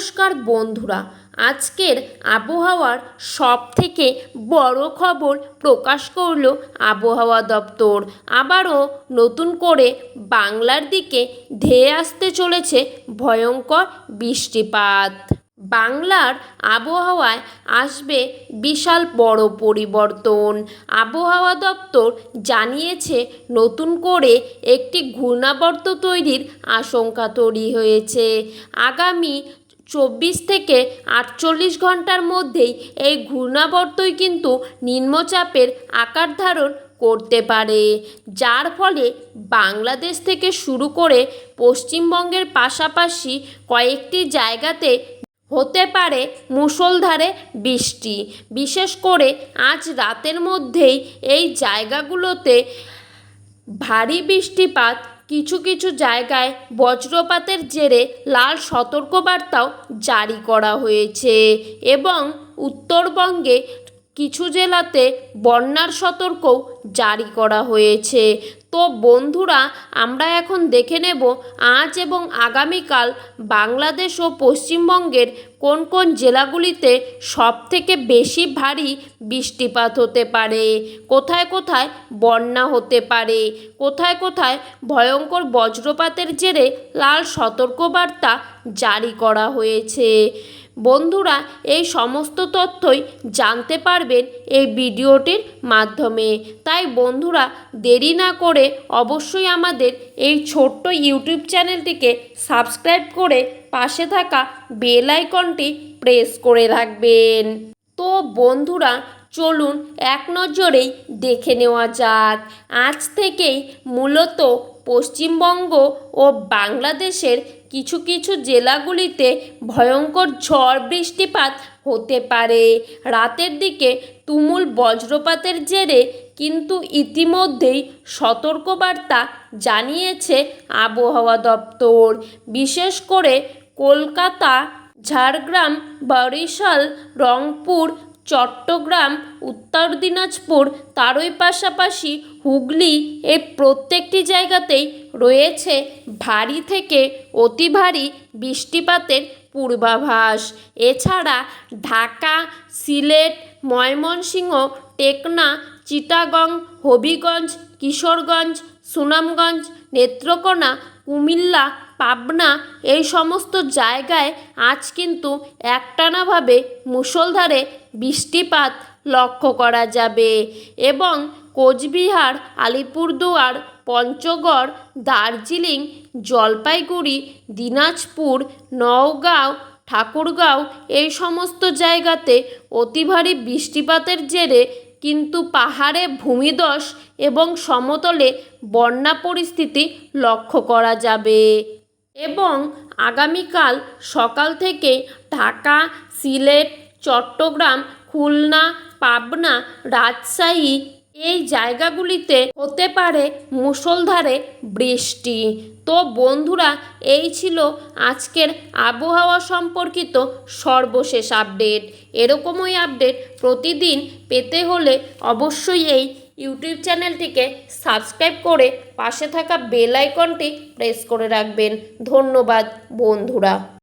নমস্কার বন্ধুরা, আজকের আবহাওয়ার সব থেকে বড় খবর প্রকাশ করল আবহাওয়া দপ্তর। আবারও নতুন করে বাংলার দিকে ধেয়ে আসতে চলেছে ভয়ঙ্কর বৃষ্টিপাত। বাংলার আবহাওয়ায় আসবে বিশাল বড় পরিবর্তন। আবহাওয়া দপ্তর জানিয়েছে, নতুন করে একটি ঘূর্ণাবর্ত তৈরির আশঙ্কা তৈরি হয়েছে। আগামী চব্বিশ থেকে আটচল্লিশ ঘণ্টার মধ্যেই এই ঘূর্ণাবর্তই কিন্তু নিম্নচাপের আকার ধারণ করতে পারে, যার ফলে বাংলাদেশ থেকে শুরু করে পশ্চিমবঙ্গের পাশাপাশি কয়েকটি জায়গাতে হতে পারে মুষলধারে বৃষ্টি। বিশেষ করে আজ রাতের মধ্যেই এই জায়গাগুলোতে ভারী বৃষ্টিপাত কিছু কিছু জায়গায় বজ্রপাতের জেরে লাল সতর্কবার্তাও জারি করা হয়েছে এবং উত্তরবঙ্গে কিছু জেলাতে বন্যার সতর্কও জারি করা হয়েছে। তো বন্ধুরা, আমরা এখন দেখে নেব আজ এবং আগামীকাল বাংলাদেশ ও পশ্চিমবঙ্গের কোন কোন জেলাগুলিতে সবথেকে বেশি ভারী বৃষ্টিপাত হতে পারে, কোথায় কোথায় বন্যা হতে পারে, কোথায় কোথায় ভয়ঙ্কর বজ্রপাতের জেরে লাল সতর্কবার্তা জারি করা হয়েছে। বন্ধুরা এই সমস্ত তথ্যই জানতে পারবেন এই ভিডিওটির মাধ্যমে। তাই বন্ধুরা, দেরি না করে অবশ্যই আমাদের এই ছোট্ট ইউটিউব চ্যানেলটিকে সাবস্ক্রাইব করে পাশে থাকা বেল আইকনটি প্রেস করে রাখবেন। তো বন্ধুরা, চলুন এক নজরেই দেখে নেওয়া যাক। আজ থেকেই মূলত পশ্চিমবঙ্গ ও বাংলাদেশের কিছু কিছু জেলাগুলিতে ভয়ঙ্কর ঝড় বৃষ্টিপাত হতে পারে। রাতের দিকে তুমুল বজ্রপাতের জেরে কিন্তু ইতিমধ্যেই সতর্কবার্তা জানিয়েছে আবহাওয়া দপ্তর। বিশেষ করে কলকাতা, ঝাড়গ্রাম, বরিশাল, রংপুর চট্টগ্রাম, উত্তর দিনাজপুর, তারই পাশাপাশি হুগলি এই প্রত্যেকটি জায়গাতেই রয়েছে ভারী থেকে অতি ভারী বৃষ্টিপাতের পূর্বাভাস। এছাড়া ঢাকা, সিলেট, ময়মনসিংহ, টেকনা, চিটাগং, হবিগঞ্জ, কিশোরগঞ্জ, সুনামগঞ্জ, নেত্রকোনা, কুমিল্লা পাবনা এই সমস্ত জায়গায় আজ কিন্তু একটানাভাবে মুষলধারে বৃষ্টিপাত লক্ষ্য করা যাবে এবং কোচবিহার, আলিপুরদুয়ার, পঞ্চগড়, দার্জিলিং, জলপাইগুড়ি, দিনাজপুর, নওগাঁও, ঠাকুরগাঁও এই সমস্ত জায়গাতে অতি ভারী বৃষ্টিপাতের জেরে কিন্তু পাহাড়ে ভূমিধস এবং সমতলে বন্যা পরিস্থিতি লক্ষ্য করা যাবে। এবং আগামীকাল সকাল থেকে ঢাকা, সিলেট, চট্টগ্রাম, খুলনা, পাবনা, রাজশাহী এই জায়গাগুলিতে হতে পারে মুষলধারে বৃষ্টি। তো বন্ধুরা, এই ছিল আজকের আবহাওয়া সম্পর্কিত সর্বশেষ আপডেট। এরকমই আপডেট প্রতিদিন পেতে হলে অবশ্যই এই ইউটিউব চ্যানেলটিকে সাবস্ক্রাইব করে পাশে থাকা বেল আইকনটি প্রেস করে রাখবেন। ধন্যবাদ বন্ধুরা।